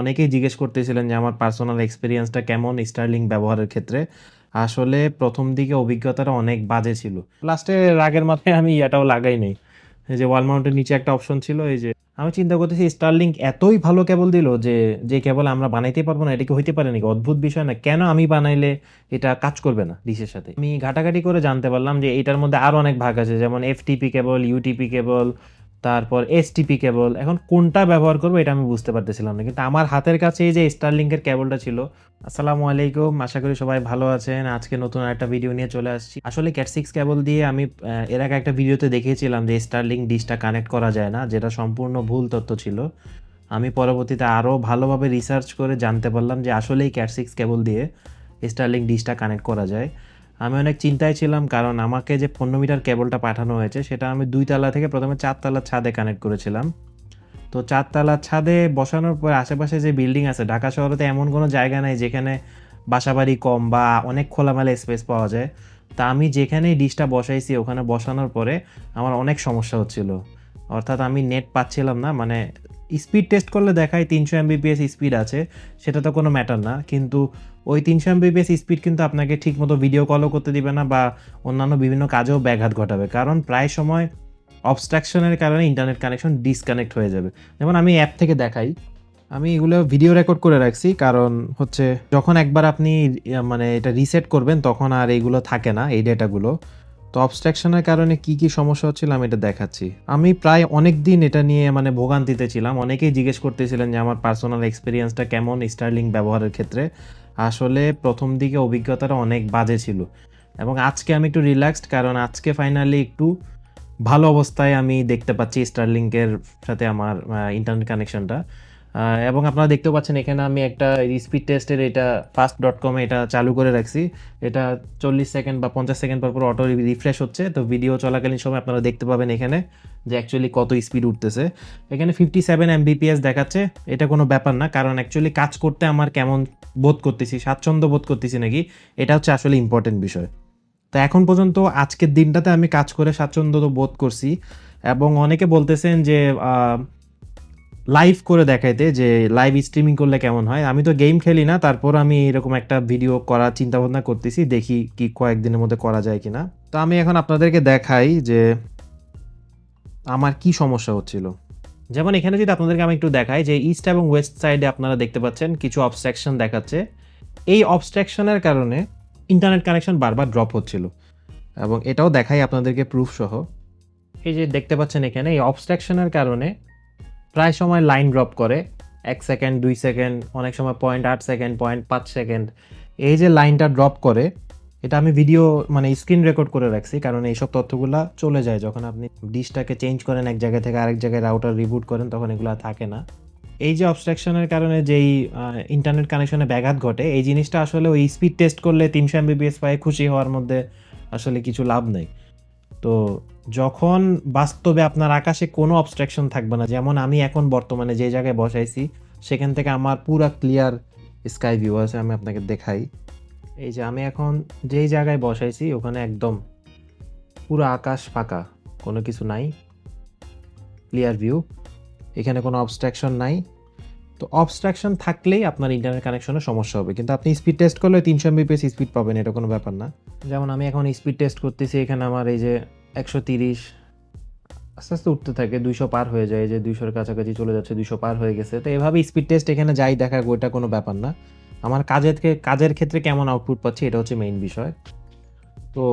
অনেকেই জিজ্ঞেস করতেছিলেন যে আমার পার্সোনাল এক্সপিরিয়েন্সটা কেমন স্টারলিং ব্যবহারের ক্ষেত্রে। আসলে প্রথম দিকে অভিজ্ঞতাটা অনেক বাজে ছিল। লাস্টে রাগের মাথায় আমি ইয়াটাও লাগাই নাই। যে ওয়াল মাউন্টের নিচে একটা অপশন ছিল, এই যে আমি চিন্তা করতেছি স্টারলিং এতই ভালো কেবল দিল যে যে কেবল আমরা বানাইতে পারব না, এটা কি হইতে পারে নাকি? অদ্ভুত বিষয় না, কেন আমি বানাইলে এটা কাজ করবে না ডিশের সাথে? আমি ঘাটাঘাটি করে জানতে পারলাম যে এটার মধ্যে আরও অনেক ভাগ আছে, যেমন এফটিপি কেবল ইউটিপি কেবল তারপর এসটিপি কেবল এখন কোনটা ব্যবহার করব এটা আমি বুঝতে পারতেছিলাম না, কিন্তু আমার হাতের কাছে এই যে স্টারলিংকের কেবলটা ছিল, আসসালামু আলাইকুম, আশা করি সবাই ভালো আছেন, আজকে নতুন একটা ভিডিও নিয়ে চলে আসছি। আসলে ক্যাট সিক্স কেবল দিয়ে আমি এর আগে একটা ভিডিওতে দেখিয়েছিলাম যে স্টারলিং ডিশটা কানেক্ট করা যায় না, যেটা সম্পূর্ণ ভুল তথ্য ছিল। আমি পরবর্তীতে আরও ভালোভাবে রিসার্চ করে জানতে পারলাম যে আসলেই ক্যাট সিক্স কেবল দিয়ে স্টারলিং ডিশটা কানেক্ট করা যায়। আমি অনেক চিন্তায় ছিলাম, কারণ আমাকে যে পনেরো মিটার কেবলটা পাঠানো হয়েছে, সেটা আমি দুই তলা থেকে প্রথমে চারতলার ছাদে কানেক্ট করেছিলাম। তো চারতলার ছাদে বসানোর পর আশেপাশে যে বিল্ডিং আছে, ঢাকা শহরে তো এমন কোনো জায়গা নাই যেখানে বাসাবাড়ি কম বা অনেক খোলামেলা স্পেস পাওয়া যায়। তা আমি যেখানেই ডিশটা বসাইছি, ওখানে বসানোর পরে আমার অনেক সমস্যা হচ্ছিল। অর্থাৎ আমি নেট পাচ্ছিলাম না মানে স্পিড টেস্ট করলে দেখায় তিনশো এমবিপিএস স্পিড আছে, সেটা তো কোনো ম্যাটার না। কিন্তু ওই তিনশো এমবিপিএস স্পিড কিন্তু আপনাকে ঠিকমতো ভিডিও কলও করতে দিবে না বা অন্যান্য বিভিন্ন কাজেও ব্যাঘাত ঘটাবে। কারণ প্রায় সময় অবস্ট্রাকশনের কারণে ইন্টারনেট কানেকশন ডিসকানেক্ট হয়ে যাবে। যেমন আমি অ্যাপ থেকে দেখাই, আমি এগুলো ভিডিও রেকর্ড করে রাখছি। কারণ হচ্ছে যখন একবার আপনি মানে এটা রিসেট করবেন, তখন আর এইগুলো থাকে না, এই ডেটাগুলো তো অবস্ট্রাকশনের কারণে কি কি সমস্যা হচ্ছিল আমি এটা দেখাচ্ছি। আমি প্রায় অনেক দিন এটা নিয়ে মানে ভোগান্তিতে ছিলাম। অনেকেই জিজ্ঞেস করতেছিলেন যে আমার পার্সোনাল এক্সপিরিয়েন্সটা কেমন স্টারলিং ব্যবহারের ক্ষেত্রে। আসলে প্রথম দিকে অভিজ্ঞতাটা অনেক বাজে ছিল। এবং আজকে আমি একটু রিল্যাক্সড কারণ আজকে ফাইনালি একটু ভালো অবস্থায় আমি দেখতে পাচ্ছি স্টারলিংকের সাথে আমার ইন্টারনেট কানেকশনটা এবং আপনারা দেখতেও পাচ্ছেন এখানে আমি একটা স্পিড টেস্টের এটা ফাস্ট ডট কমে এটা চালু করে রাখছি। এটা চল্লিশ সেকেন্ড বা পঞ্চাশ সেকেন্ড পর পর অটো রিফ্রেশ হচ্ছে। তো ভিডিও চলাকালীন সময় আপনারা দেখতে পাবেন এখানে যে অ্যাকচুয়ালি কত স্পিড উঠতেছে। এখানে ফিফটি সেভেন এমবিপিএস দেখাচ্ছে। এটা কোনো ব্যাপার না, কারণ অ্যাকচুয়ালি কাজ করতে আমার কেমন বোধ করতেছি, স্বাচ্ছন্দ্য বোধ করতেছি নাকি, এটা হচ্ছে আসলে ইম্পর্টেন্ট বিষয়। তো এখন পর্যন্ত আজকের দিনটাতে আমি কাজ করে স্বাচ্ছন্দ্য তো বোধ করছি। এবং অনেকে বলতেছেন যে লাইভ করে দেখাইতে যে লাইভ স্ট্রিমিং করলে কেমন হয়। আমি তো গেম খেলি না, তারপর আমি এরকম একটা ভিডিও করার চিন্তা ভাবনা করতেছি, দেখি কি কয়েকদিনের মধ্যে করা যায় কিনা। তো আমি এখন আপনাদেরকে দেখাই যে আমার কি সমস্যা হচ্ছিল। যেমন এখানে যদি আপনাদেরকে আমি একটু দেখাই যে ইস্ট এবং ওয়েস্ট সাইডে আপনারা দেখতে পাচ্ছেন, কিছু অবস্ট্রাকশন দেখাচ্ছে। এই অবস্ট্রাকশনের কারণে ইন্টারনেট কানেকশন বারবার ড্রপ হচ্ছিল। এবং এটাও দেখাই আপনাদেরকে প্রুফ সহ। এই যে দেখতে পাচ্ছেন এখানে, এই অবস্ট্রাকশনের কারণে প্রায় সময় লাইন ড্রপ করে, এক সেকেন্ড, দুই সেকেন্ড, অনেক সময় পয়েন্ট আট সেকেন্ড পয়েন্ট পাঁচ সেকেন্ড। এই যে লাইনটা ড্রপ করে, এটা আমি ভিডিও মানে স্ক্রিন রেকর্ড করে রাখছি, কারণ এইসব তথ্যগুলো চলে যায় যখন আপনি ডিশটাকে চেঞ্জ করেন, এক জায়গা থেকে আরেক জায়গায় রাউটার রিবুট করেন, তখন এগুলো থাকে না। এই যে অবস্ট্রাকশনের কারণে যেই ইন্টারনেট কানেকশনে ব্যাঘাত ঘটে, এই জিনিসটা আসলে ওই স্পিড টেস্ট করলে তিনশো এমবিপিএস পায়ে খুশি হওয়ার মধ্যে আসলে কিছু লাভ নেই। তো যখন বাস্তবে আপনার আকাশে কোনো অবস্ট্রাকশন থাকবে না, যেমন আমি এখন বর্তমানে যে জায়গায় বসাইছি, সেখান থেকে আমার পুরা ক্লিয়ার স্কাই ভিউ আছে, আমি আপনাকে দেখাই। এই যে আমি এখন যেই জায়গায় বসাইছি, ওখানে একদম পুরো আকাশ ফাঁকা, কোনো কিছু নাই ক্লিয়ার ভিউ এখানে কোনো অবস্ট্রাকশন নাই। তো অবস্ট্রাকশন থাকলেই আপনার ইন্টারনেট কানেকশনের সমস্যা হবে, কিন্তু আপনি স্পিড টেস্ট করলে তিনশো এমবিপিএস স্পিড পাবেন, এটা কোনো ব্যাপার না। যেমন আমি এখন স্পিড টেস্ট করতেছি, এখানে আমার এই যে একশো তিরিশ আস্তে আস্তে উঠতে থাকে, দুইশো পার হয়ে যায়, যে দুইশোর কাছাকাছি চলে যাচ্ছে, দুইশো পার হয়ে গেছে। তো এভাবে স্পিড টেস্ট এখানে যাই দেখা ওইটা কোনো ব্যাপার না। আমার কাজের কাজের ক্ষেত্রে কেমন আউটপুট পাচ্ছি, এটা হচ্ছে মেইন বিষয়। তো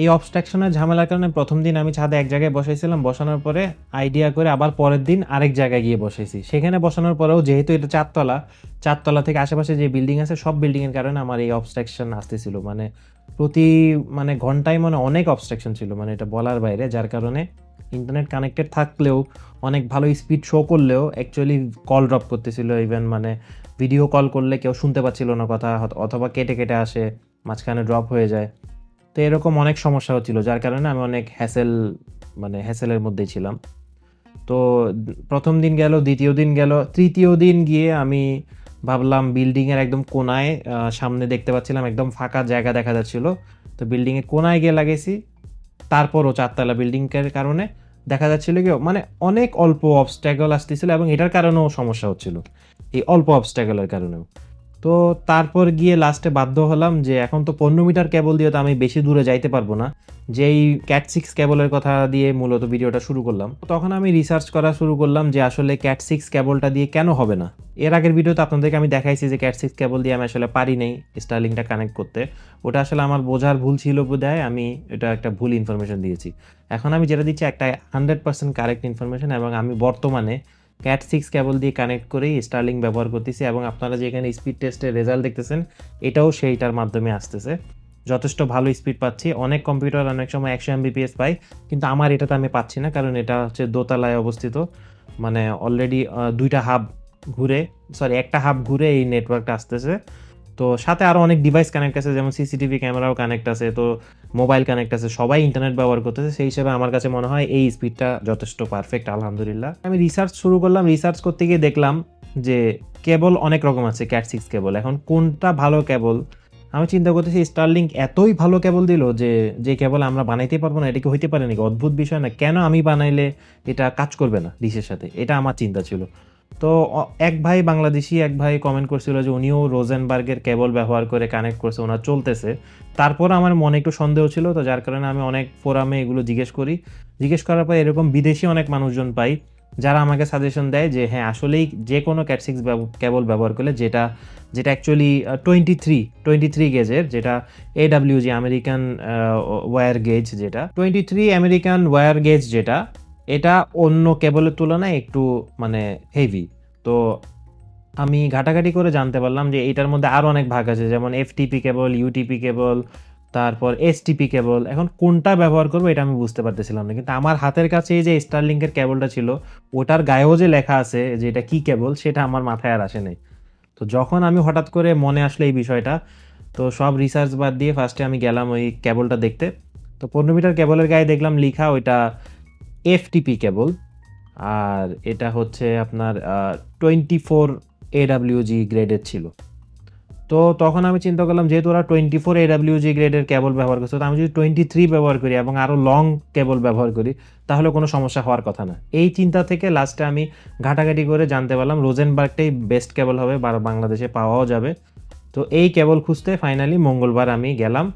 এই অবস্ট্রাকশনের ঝামেলার কারণে প্রথম দিন আমি ছাদে এক জায়গায় বসাইছিলাম, বসানোর পরে আইডিয়া করে আবার পরের দিন আরেক জায়গায় গিয়ে বসাইছি। সেখানে বসানোর পরেও যেহেতু এটা চারতলা চারতলা থেকে আশেপাশে যে বিল্ডিং আছে, সব বিল্ডিংয়ের কারণে আমার এই অবস্ট্রাকশন আসতেছিল। মানে প্রতি মানে ঘন্টায় মানে অনেক অবস্ট্রাকশন ছিল মানে এটা বলার বাইরে, যার কারণে ইন্টারনেট কানেক্টেড থাকলেও, অনেক ভালো স্পিড শো করলেও অ্যাকচুয়ালি কল ড্রপ করতেছিল ইভেন মানে ভিডিও কল করলে কেউ শুনতে পাচ্ছিল না কথা, অথবা কেটে কেটে আসে, মাঝখানে ড্রপ হয়ে যায়। তো এরকম অনেক সমস্যা হচ্ছিল, যার কারণে আমি অনেক হ্যাসেল মানে হ্যাসেলের মধ্যেই ছিলাম। তো প্রথম দিন গেল, দ্বিতীয় দিন গেল, তৃতীয় দিন গিয়ে আমি ভাবলাম বিল্ডিংয়ের একদম কোনায় সামনে দেখতে পাচ্ছিলাম একদম ফাঁকা জায়গা দেখা যাচ্ছিল। তো বিল্ডিংয়ের কোনায় গিয়ে লাগাইছি, তারপরও চারতলা বিল্ডিংয়ের কারণে দেখা যাচ্ছিল কি মানে অনেক অল্প অবস্ট্যাগল আসতেছিল এবং এটার কারণেও সমস্যা হচ্ছিল। এই অল্প অবস্ট্যাগলের কারণেও। তো তারপর গিয়ে লাস্টে বাধ্য হলাম যে এখন তো পনেরো মিটার কেবল দিয়ে তো আমি বেশি দূরে যাইতে পারব না। যেই ক্যাট সিক্স কেবলের কথা দিয়ে মূলত ভিডিওটা শুরু করলাম। তখন আমি রিসার্চ করা শুরু করলাম যে আসলে ক্যাট সিক্স কেবলটা দিয়ে কেন হবে না। এর আগের ভিডিওতে আপনাদেরকে আমি দেখাইছি যে ক্যাট সিক্স কেবল দিয়ে আমি আসলে পারি নেই স্টার্লিংটা কানেক্ট করতে। ওটা আসলে আমার বোঝার ভুল ছিল বোধহয়, আমি এটা একটা ভুল ইনফরমেশন দিয়েছি। এখন আমি যেটা দিচ্ছি, একটা হান্ড্রেড পার্সেন্ট কারেক্ট ইনফরমেশন এবং আমি বর্তমানে ক্যাট সিক্স কেবল দিয়ে কানেক্ট করেই স্টার্লিং ব্যবহার করতেছি এবং আপনারা যে এখানে স্পিড টেস্টের রেজাল্ট দেখতেছেন, এটাও সেইটার মাধ্যমে আসতেছে। যথেষ্ট ভালো স্পিড পাচ্ছি। অনেক কম্পিউটার অনেক সময় একশো এমবিপিএস পাই, কিন্তু আমার এটাতে আমি পাচ্ছি না, কারণ এটা হচ্ছে দোতলায় অবস্থিত। মানে অলরেডি দুইটা হাব ঘুরে সরি একটা হাব ঘুরে এই নেটওয়ার্কটা আসতেছে। তো সাথে আরও অনেক ডিভাইস কানেক্ট আছে, যেমন সিসিটিভি ক্যামেরাও কানেক্ট আছে, তো মোবাইল কানেক্ট আছে, সবাই ইন্টারনেট ব্যবহার করতেছে, সেই হিসেবে আমার কাছে মনে হয় এই স্পিডটা যথেষ্ট পারফেক্ট আলহামদুলিল্লাহ। আমি রিসার্চ শুরু করলাম রিসার্চ করতে গিয়ে দেখলাম যে কেবল অনেক রকম আছে ক্যাট সিক্স কেবল এখন কোনটা ভালো কেবল আমি চিন্তা করতেছি স্টারলিংক এতই ভালো কেবল দিল যে যে কেবল আমরা বানাইতে পারব না, এটা কি হইতে পারে নাকি? অদ্ভুত বিষয় না, কেন আমি বানাইলে এটা কাজ করবে না ডিশের সাথে? এটা আমার চিন্তা ছিল। তো এক ভাই বাংলাদেশি, এক ভাই কমেন্ট করছিল যে উনিও রোজেনবার্গের কেবল ব্যবহার করে কানেক্ট করছে, ওনার চলতেছে। তারপর আমার মনে একটু সন্দেহ ছিল, তো যার কারণে আমি অনেক ফোরামে এগুলো জিজ্ঞেস করি। জিজ্ঞেস করার পর এরকম বিদেশি অনেক মানুষজন পাই, যারা আমাকে সাজেশন দেয় যে হ্যাঁ আসলেই যে কোনো ক্যাট সিক্স কেবল ব্যবহার করলে যেটা যেটা actually twenty three twenty three গেজের যেটা এডাব্লিউজি আমেরিকান ওয়্যার গেজ যেটা twenty three American wire gauge যেটা এটা অন্য কেবলের তুলনায় একটু মানে হেভি তো আমি ঘাটাঘাটি করে জানতে পারলাম যে এটার মধ্যে আরও অনেক ভাগ আছে, যেমন এফটিপি কেবল ইউটিপি কেবল, তারপর এসটিপি কেবল। এখন কোনটা ব্যবহার করব এটা আমি বুঝতে পারতেছিলাম না, কিন্তু আমার হাতের কাছে এই যে স্টারলিংকের কেবলটা ছিল, ওটার গায়েও যে লেখা আছে যে এটা কী কেবল, সেটা আমার মাথায় আর আসে নাই। তো যখন আমি হঠাৎ করে মনে আসলো এই বিষয়টা, তো সব রিসার্চ বাদ দিয়ে ফার্স্টে আমি গেলাম ওই কেবলটা দেখতে। তো পনেরো মিটার কেবলের গায়ে দেখলাম লিখা ওইটা এফটিপি কেবল আর এটা হচ্ছে আপনার টোয়েন্টি ফোর এডাব্লিউজি গ্রেডের ছিল। তো তখন আমি চিন্তা করলাম, যেহেতু ওরা টোয়েন্টি ফোর এডাব্লিউজি গ্রেডের কেবল ব্যবহার করছে, তো আমি যদি টোয়েন্টি থ্রি ব্যবহার করি এবং আরও লং কেবল ব্যবহার করি, তাহলে কোনো সমস্যা হওয়ার কথা না। এই চিন্তা থেকে লাস্টে আমি ঘাটাঘাটি করে জানতে পারলাম রোজেনবার্গটাই বেস্ট কেবল হবে, বা বাংলাদেশে পাওয়াও যাবে। তো এই কেবল খুঁজতে ফাইনালি মঙ্গলবার আমি গেলাম।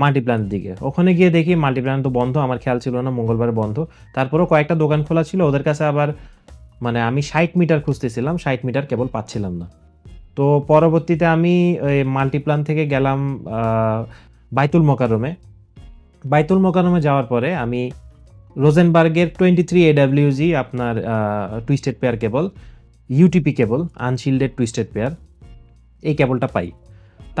মাল্টিপ্ল্যানের দিকে। ওখানে গিয়ে দেখি মাল্টি মাল্টিপ্ল্যান তো বন্ধ, আমার খেয়াল ছিল না, মঙ্গলবার বন্ধ। তারপরেও কয়েকটা দোকান খোলা ছিল, ওদের কাছে আবার মানে আমি ষাট মিটার খুঁজতেছিলাম, ষাট মিটার কেবল পাচ্ছিলাম না। তো পরবর্তীতে আমি ওই মাল্টিপ্ল্যান থেকে গেলাম বাইতুল মোকারমে বাইতুল মোকারমে যাওয়ার পরে আমি রোজেনবার্গের টোয়েন্টি থ্রি এডাব্লিউজি আপনার twisted pair cable UTP cable unshielded twisted pair এই কেবলটা পাই।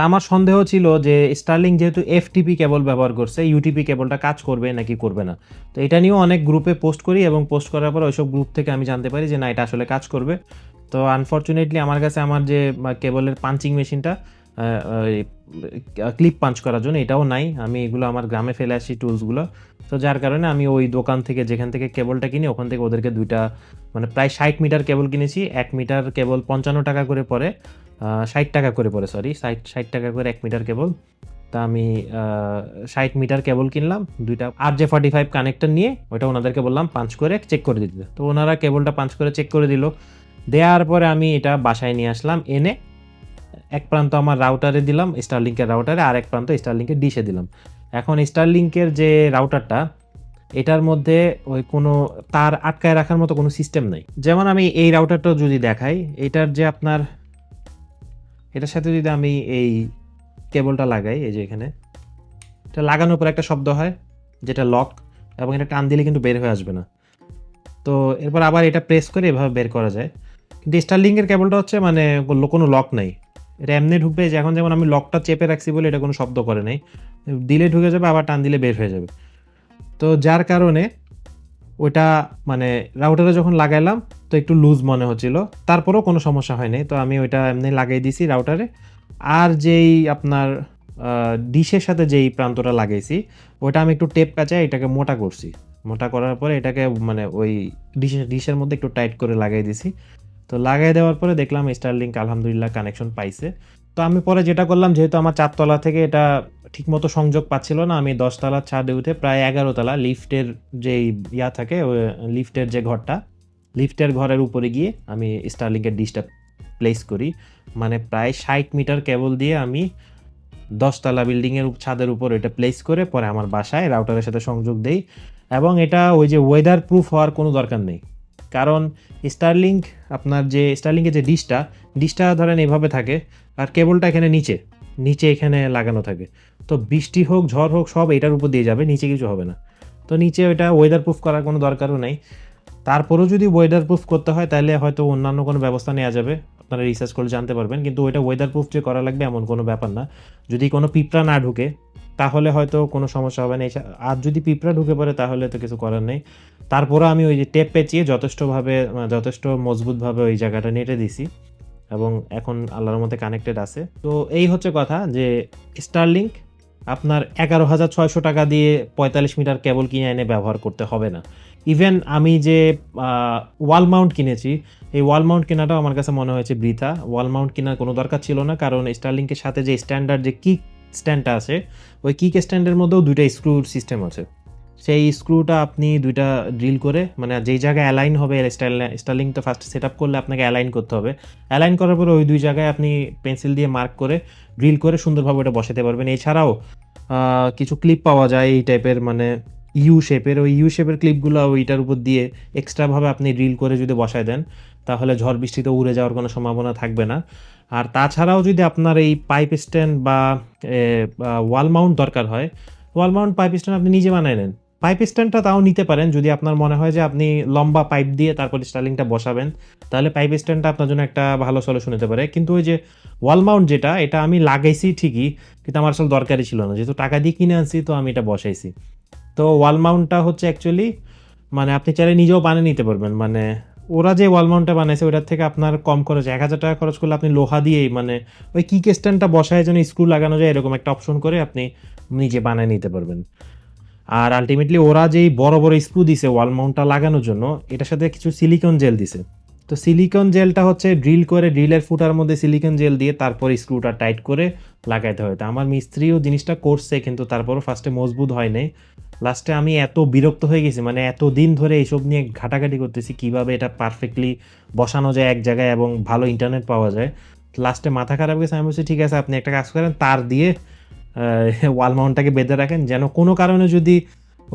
তা আমার সন্দেহ ছিল যে স্টার্লিং যেহেতু এফটিপি কেবল ব্যবহার করছে ইউটিপি কেবলটা কাজ করবে নাকি করবে না। তো এটা নিয়েও অনেক গ্রুপে পোস্ট করি এবং পোস্ট করার পর ওইসব গ্রুপ থেকে আমি জানতে পারি যে না, এটা আসলে কাজ করবে। তো আনফর্চুনেটলি আমার কাছে আমার যে কেবলের পাঞ্চিং মেশিনটা ক্লিপ পাঞ্চ করার জন্য এটাও নাই। আমি এগুলো আমার গ্রামে ফেলে আসি টুলসগুলো তো যার কারণে আমি ওই দোকান থেকে, যেখান থেকে কেবলটা কিনি, ওখান থেকে ওদেরকে দুইটা মানে প্রায় ষাট মিটার কেবল কিনেছি। এক মিটার কেবল পঞ্চান্ন টাকা করে পড়ে। ষাট টাকা করে পড়ে সরি ষাট ষাট টাকা করে এক মিটার কেবল তা আমি ষাট মিটার কেবল কিনলাম, দুইটা, R J forty five connector নিয়ে ওটা ওনাদেরকে বললাম পাঞ্চ করে চেক করে দিতে। তো ওনারা কেবলটা পাঞ্চ করে চেক করে দিল। দেওয়ার পরে আমি এটা বাসায় নিয়ে আসলাম, এনে এক প্রান্ত আমার রাউটারে দিলাম স্টারলিংকের রাউটারে আর এক প্রান্ত স্টারলিংকের ডিশে দিলাম। এখন স্টারলিংকের যে রাউটারটা এটার মধ্যে ওই কোনো, তার আটকায় রাখার মতো কোনো সিস্টেম নাই। যেমন আমি এই রাউটারটা যদি দেখাই, এটার যে আপনার এটার সাথে যদি আমি এই কেবলটা লাগাই, এই যে এখানে, এটা লাগানোর পর একটা শব্দ হয়, যেটা লক এবং এটা টান দিলে কিন্তু বের হয়ে আসবে না। তো এরপর আবার এটা প্রেস করে এভাবে বের করা যায়। কিন্তু স্টারলিংকের কেবলটা হচ্ছে মানে কোনো লক নাই। এটা এমনি ঢুকবে, যে এখন যেমন আমি লকটা চেপে রাখছি বলে এটা কোনো শব্দ করে নাই। দিলে ঢুকে যাবে, আবার টান দিলে বের হয়ে যাবে। তো যার কারণে ওটা মানে রাউটারে যখন লাগাইলাম, তো একটু লুজ মনে হচ্ছিল। তারপরেও কোনো সমস্যা হয়নি। তো আমি ওইটা এমনি লাগাই দিছি রাউটারে আর যেই আপনার ডিশের সাথে যেই প্রান্তটা লাগাইছি ওটা আমি একটু টেপ কাচায় এটাকে মোটা করছি। মোটা করার পরে এটাকে মানে ওই ডিশের ডিশের মধ্যে একটু টাইট করে লাগাই দিছি। তো লাগাই দেওয়ার পরে দেখলাম স্টারলিংক আলহামদুলিল্লাহ কানেকশন পাইছে। তো আমি পরে যেটা করলাম, যেহেতু আমার চারতলা থেকে এটা ঠিকমতো সংযোগ পাচ্ছিল না, আমি দশতলার ছাদে উঠে প্রায় এগারো তলা লিফটের যে ইয়া থাকে লিফটের যে ঘরটা, লিফটের ঘরের উপরে গিয়ে আমি স্টারলিংকের ডিশটা প্লেস করি। মানে প্রায় ষাট মিটার কেবল দিয়ে আমি দশতলা বিল্ডিংয়ের ছাদের উপর এটা প্লেস করে পরে আমার বাসায় রাউটারের সাথে সংযোগ দেই। এবং এটা ওই যে ওয়েদার প্রুফ হওয়ার কোনো দরকার নেই। কারণ স্টারলিংক আপনার যে স্টারলিংকের যে ডিশটা ডিশটা ধরেন এভাবে থাকে, আর কেবলটা এখানে নিচে নিচে এখানে লাগানো থাকে। তো বৃষ্টি হোক, ঝড় হোক, সব এটার উপর দিয়ে যাবে, নিচে কিছু হবে না। তো নিচে ওইটা ওয়েদার প্রুফ করার কোনো দরকারও নেই। তারপরেও যদি ওয়েদার প্রুফ করতে হয়, তাহলে হয়তো অন্যান্য কোনো ব্যবস্থা নেওয়া যাবে। আপনারা রিসার্চ করে জানতে পারবেন, কিন্তু ওইটা ওয়েদার প্রুফ যে করা লাগবে, এমন কোনো ব্যাপার না। যদি কোনো পিঁপড়া না ঢুকে তাহলে হয়তো কোনো সমস্যা হবে না। আর যদি পিঁপড়া ঢুকে পড়ে, তাহলে তো কিছু করার নেই। তারপরে আমি ওই যে টেপ পেঁচিয়ে যথেষ্টভাবে মানে যথেষ্ট মজবুতভাবে ওই জায়গাটা নেটে দিছি এবং এখন আল্লাহর মধ্যে কানেক্টেড আছে। তো এই হচ্ছে কথা যে স্টারলিংক আপনার এগারো হাজার ছয়শো টাকা দিয়ে পঁয়তাল্লিশ মিটার কেবল কিনে এনে ব্যবহার করতে হবে না। ইভেন আমি যে ওয়াল মাউন্ট কিনেছি, এই ওয়াল মাউন্ট কেনাটাও আমার কাছে মনে হয়েছে বৃথা। ওয়াল মাউন্ট কেনার কোনো দরকার ছিল না, কারণ স্টারলিংকের সাথে যে স্ট্যান্ডার্ড যে কিক স্ট্যান্ডটা আছে, ওই কিক স্ট্যান্ডের মধ্যেও দুইটা স্ক্রু সিস্টেম আছে। সেই স্ক্রুটা আপনি দুইটা ড্রিল করে মানে যেই জায়গায় অ্যালাইন হবে স্টাইলিং তো ফার্স্ট সেট আপ করলে আপনাকে অ্যালাইন করতে হবে। অ্যালাইন করার পরে ওই দুই জায়গায় আপনি পেন্সিল দিয়ে মার্ক করে ড্রিল করে সুন্দরভাবে ওটা বসাতে পারবেন। এছাড়াও কিছু ক্লিপ পাওয়া যায় এই টাইপের মানে ইউ শেপের, ওই ইউ শেপের ক্লিপগুলো ওইটার উপর দিয়ে এক্সট্রাভাবে আপনি রিল করে যদি বসায় দেন, তাহলে ঝড় বৃষ্টিতে উড়ে যাওয়ার কোনো সম্ভাবনা থাকবে না। আর তাছাড়াও যদি আপনার এই পাইপ স্ট্যান্ড বা ওয়াল মাউন্ট দরকার হয় ওয়াল মাউন্ট পাইপ স্ট্যান্ড আপনি নিজে বানায় নেন। পাইপ স্ট্যান্ডটা তাও নিতে পারেন, যদি আপনার মনে হয় যে আপনি লম্বা পাইপ দিয়ে তারপর স্টার্লিংটা বসাবেন, তাহলে পাইপ স্ট্যান্ডটা আপনার জন্য একটা ভালো সলিউশন হতে পারে। কিন্তু ওই যে ওয়াল মাউন্ট যেটা, এটা আমি লাগাইছি ঠিকই, কিন্তু আমার আসলে দরকারই ছিল না। যেহেতু টাকা দিয়ে কিনে আনছি, তো আমি এটা বসাইছি। তো ওয়াল মাউন্টটা হচ্ছে অ্যাকচুয়ালি মানে আপনি চাইলে নিজেও বানিয়ে নিতে পারবেন। মানে ওরা যে ওয়াল মাউন্টটা বানাইছে ওটার থেকে আপনার কম খরচ, এক হাজার টাকা খরচ করলে আপনি লোহা দিয়েই মানে ওই কিক স্ট্যান্ডটা বসায় যেন স্ক্রু লাগানো যায়, এরকম একটা অপশন করে আপনি নিজে বানিয়ে নিতে পারবেন। আর আলটিমেটলি ওরা যেই বড় বড় স্ক্রু দিছে ওয়াল মাউন্টটা লাগানোর জন্য, এটার সাথে কিছু সিলিকন জেল দিছে। তো সিলিকন জেলটা হচ্ছে ড্রিল করে ড্রিলের ফুটার মধ্যে সিলিকন জেল দিয়ে তারপর স্ক্রুটা টাইট করে লাগাইতে হয়। তো আমার মিস্ত্রিও জিনিসটা করছে, কিন্তু তারপরও ফার্স্টে মজবুত হয় নাই। লাস্টে আমি এত বিরক্ত হয়ে গেছি মানে এত দিন ধরে এইসব নিয়ে ঘাটাঘাটি করতেছি, কীভাবে এটা পারফেক্টলি বসানো যায় এক জায়গায় এবং ভালো ইন্টারনেট পাওয়া যায়। লাস্টে মাথা খারাপ গেছে, আমি বলছি, ঠিক আছে, আপনি একটা কাজ করেন, তার দিয়ে ওয়াল মাউন্টটাকে বেঁধে রাখেন, যেন কোনো কারণে যদি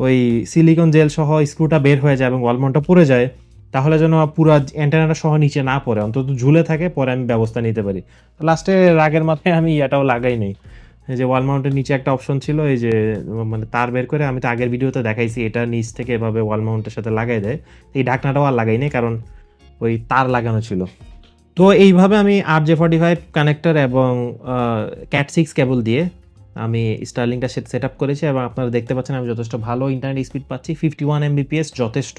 ওই সিলিকন জেল সহ স্ক্রুটা বের হয়ে যায় এবং ওয়াল মাউন্টটা পড়ে যায়, তাহলে যেন পুরো অ্যান্টেনাটা সহ নিচে না পড়ে, অন্তত ঝুলে থাকে, পরে আমি ব্যবস্থা নিতে পারি। লাস্টে রাগের মাথায় আমি এটাও লাগাই নেই। এই যে ওয়াল মাউন্টের নিচে একটা অপশন ছিল, এই যে মানে তার বের করে আমি তো আগের ভিডিওতে দেখাইছি, এটা নিচ থেকে এভাবে ওয়াল মাউন্টের সাথে লাগাই দেয়। এই ঢাকনাটাও আর লাগাই নেই, কারণ ওই তার লাগানো ছিল। তো এইভাবে আমি R J forty five connector এবং ক্যাট সিক্স কেবল দিয়ে আমি স্টার্লিংটা সেট সেট আপ করেছি এবং আপনারা দেখতে পাচ্ছেন আমি যথেষ্ট ভালো ইন্টারনেট স্পিড পাচ্ছি ফিফটি ওয়ান এমবিপিএস যথেষ্ট।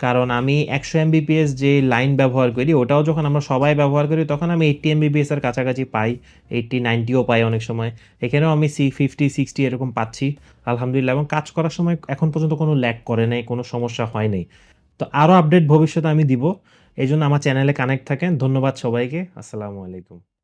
কারণ আমি একশো এমবিপিএস যে লাইন ব্যবহার করি, ওটাও যখন আমরা সবাই ব্যবহার করি, তখন আমি এইট্টি এমবিপিএস এর কাছাকাছি পাই এইট্টি নাইনটিও পাই অনেক সময়। এখানেও আমি সি ফিফটি সিক্সটি এরকম পাচ্ছি, আলহামদুলিল্লাহ। এবং কাজ করার সময় এখন পর্যন্ত কোনো ল্যাক করে নাই, কোনো সমস্যা হয় নাই। তো আরও আপডেট ভবিষ্যতে আমি দিব। এই জন্য আমার চ্যানেলে কানেক্ট থাকেন। ধন্যবাদ সবাইকে। আসসালামু আলাইকুম।